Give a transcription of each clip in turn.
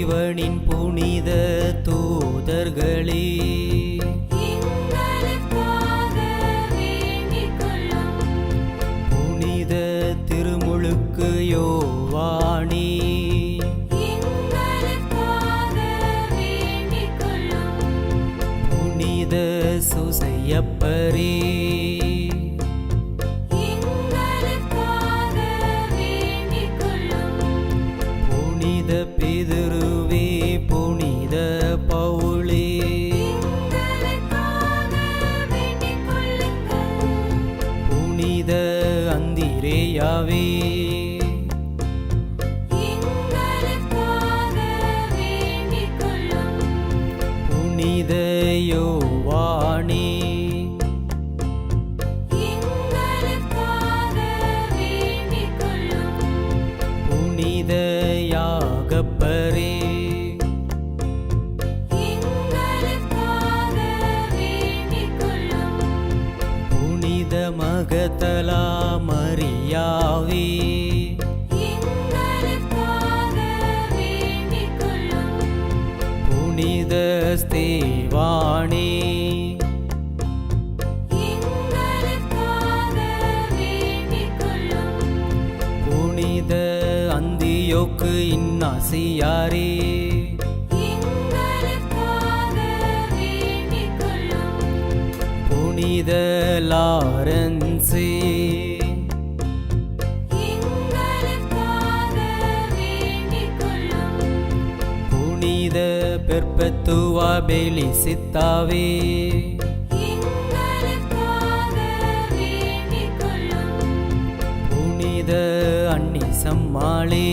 இறைவனின் புனித தூதர்களே. புனித திருமுழுக்கு யோவாணி புனித சுசையப்பரே. Vi ஸ்ரீஹஸ்தே வாணி. புனித அந்தியோக்கு இன்னாசியாரே புனித லாரன்ஸே. ಕತ್ತುವ ಬೆಳೆಸುತ್ತಾವೆ புனித அன்னி சம்மாளே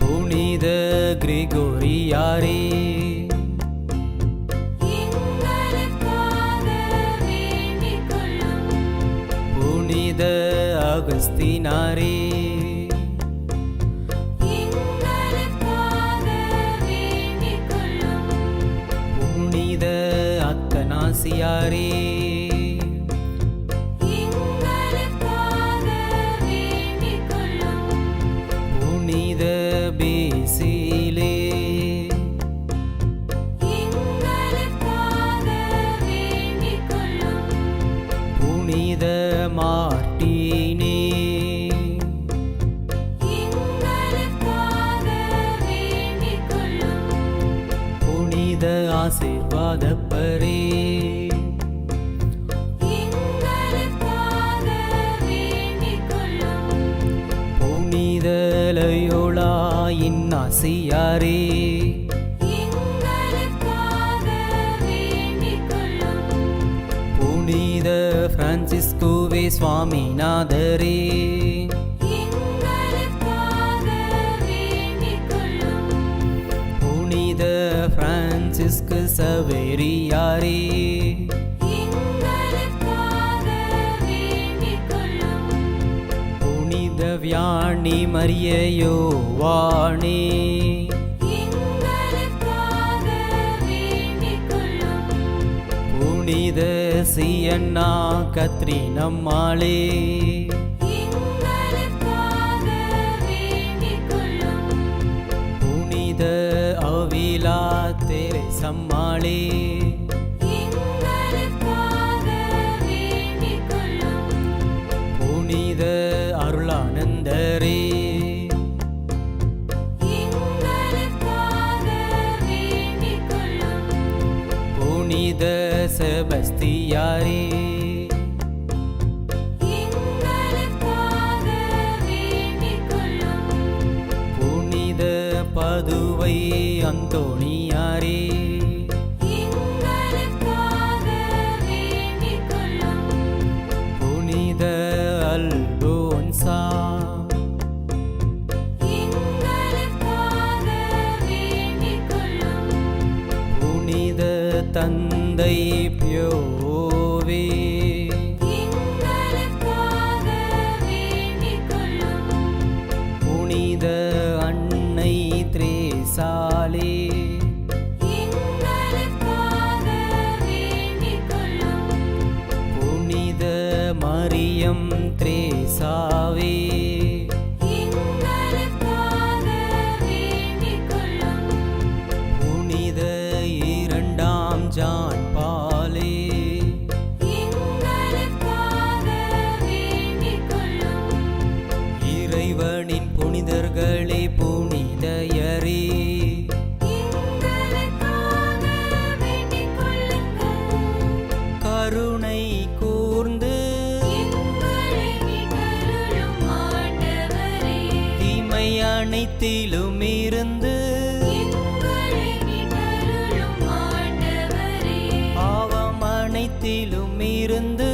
புனித கிரிகோரியாரே. புனித அகஸ்தினாரே. ஆசீர்வாதப்பரே. புனிதலையொளாயின் ஆசியாரே. புனித பிரான்சிஸ்குவே சுவாமிநாதரே. சவேரியாரே. புனித வியாணி மரியையோ வாணி புனித சியன்னா கத்ரினம்மாளே சம்மாளே. புனித அருளானந்தரே. புனித செபஸ்தியா அருமை அந்தோணியாரே. புனித அல்போன்சா புனித தந்தை பியோவே. मरियं त्रेसावे। தீமை அனைத்திலும் இருந்து பாவம் அனைத்திலும் இருந்து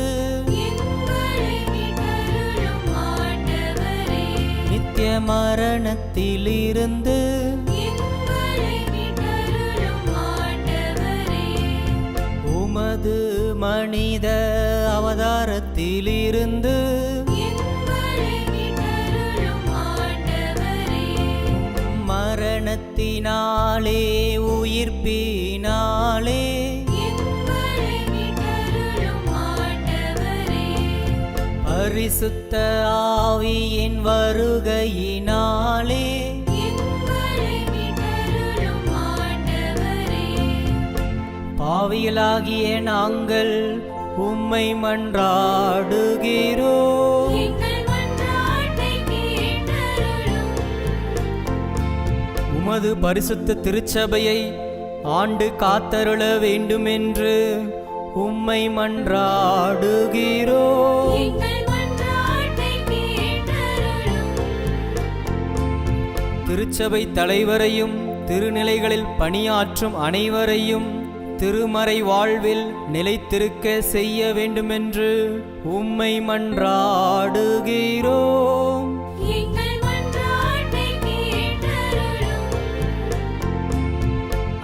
நித்திய மரணத்தில் இருந்து உமது மனித அவதாரத்தில் நாளே உயிர்ப்பினாளே பரிசுத்த ஆவியின் வருகையினாலே. பாவியலாகிய நாங்கள் உம்மை மன்றாடு. உமது பரிசுத்த திருச்சபையை ஆண்டு காத்தருள வேண்டுமென்று உம்மை கேட்டருளும். திருச்சபை தலைவரையும் திருநிலைகளில் பணியாற்றும் அனைவரையும் திருமறை வாழ்வில் நிலைத்திருக்க செய்ய வேண்டுமென்று உம்மை மன்றாடுகிறோம்.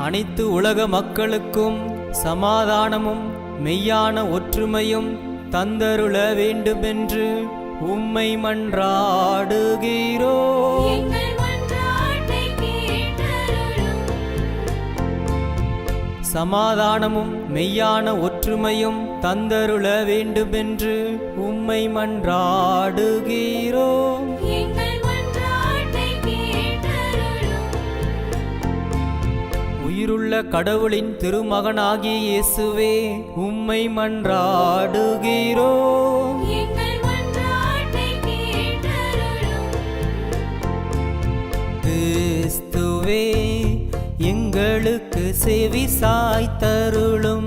அனைத்து உலக மக்களுக்கும் சமாதானமும் மெய்யான ஒற்றுமையும் தந்தருள வேண்டுமென்று உம்மை கேட்டருளும். சமாதானமும் மெய்யான ஒற்றுமையும் தந்தருள வேண்டுமென்று உம்மை மன்றாடுகிறோம். உயிருள்ள கடவுளின் திருமகனாகிய இயேசுவே உம்மை கேட்டருளும். கிறிஸ்துவே எங்களுக்கு செவி சாய்த்தருளும்.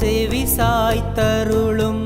செவி சாய்த்தருளும்